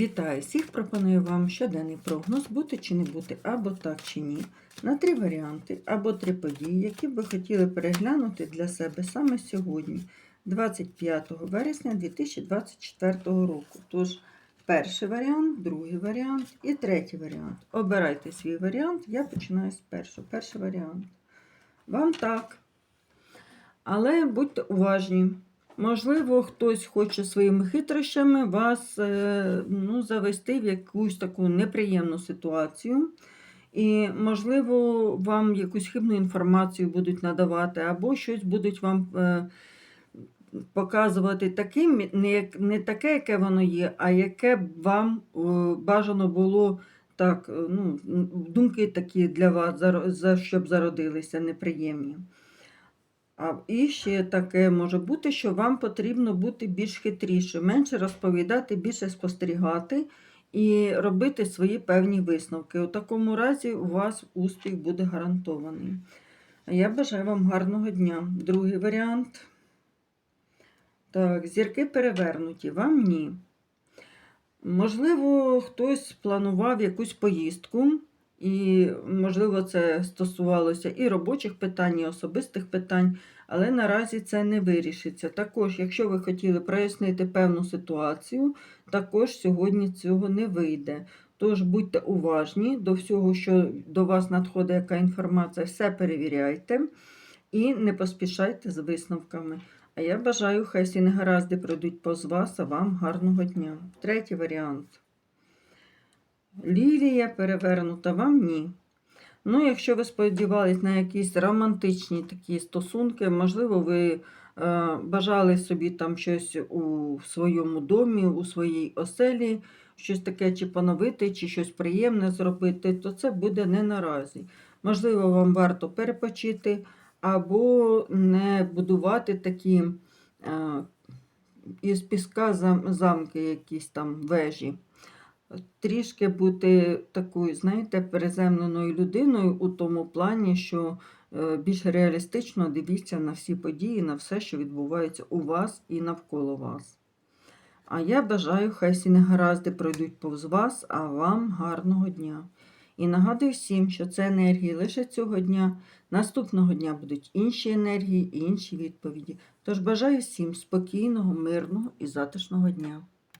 Вітаю всіх! Пропоную вам щоденний прогноз бути чи не бути, або так чи ні, на три варіанти або три події, які б ви хотіли переглянути для себе саме сьогодні, 25 вересня 2024 року. Тож, перший варіант, другий варіант і третій варіант. Обирайте свій варіант, я починаю з першого. Перший варіант. Вам так. Але будьте уважні. Можливо, хтось хоче своїми хитрощами вас е, ну, завести в якусь таку неприємну ситуацію. І, можливо, вам якусь хибну інформацію будуть надавати, або щось будуть вам е, показувати таким, не, таке, яке воно є, а яке б вам е, бажано було так, ну, думки такі для вас, щоб зародилися неприємні. І ще таке може бути, що вам потрібно бути більш хитріше, менше розповідати, більше спостерігати і робити свої певні висновки. У такому разі у вас успіх буде гарантований. Я бажаю вам гарного дня. Другий варіант. Так, зірки перевернуті, вам ні. Можливо, хтось планував якусь поїздку, і, можливо, це стосувалося і робочих питань, і особистих питань, але наразі це не вирішиться. Також, якщо ви хотіли прояснити певну ситуацію, також сьогодні цього не вийде. Тож будьте уважні до всього, що до вас надходить яка інформація, все перевіряйте і не поспішайте з висновками. А я бажаю, хай всі негаразди пройдуть повз вас, а вам гарного дня. Третій варіант. Лілія перевернута, вам ні. Ну, якщо ви сподівались на якісь романтичні такі стосунки, можливо, ви е, бажали собі там щось у своєму домі, у своїй оселі, щось таке чи поновити, чи щось приємне зробити, то це буде не наразі. Можливо, вам варто перепочити або не будувати такі е, із піска замки, якісь там вежі. Трішки бути такою, знаєте, переземленою людиною у тому плані, що е, більш реалістично дивіться на всі події, на все, що відбувається у вас і навколо вас. А я бажаю, хай всі негаразди пройдуть повз вас, а вам гарного дня. І нагадую всім, що це енергії лише цього дня. Наступного дня будуть інші енергії і інші відповіді. Тож бажаю всім спокійного, мирного і затишного дня.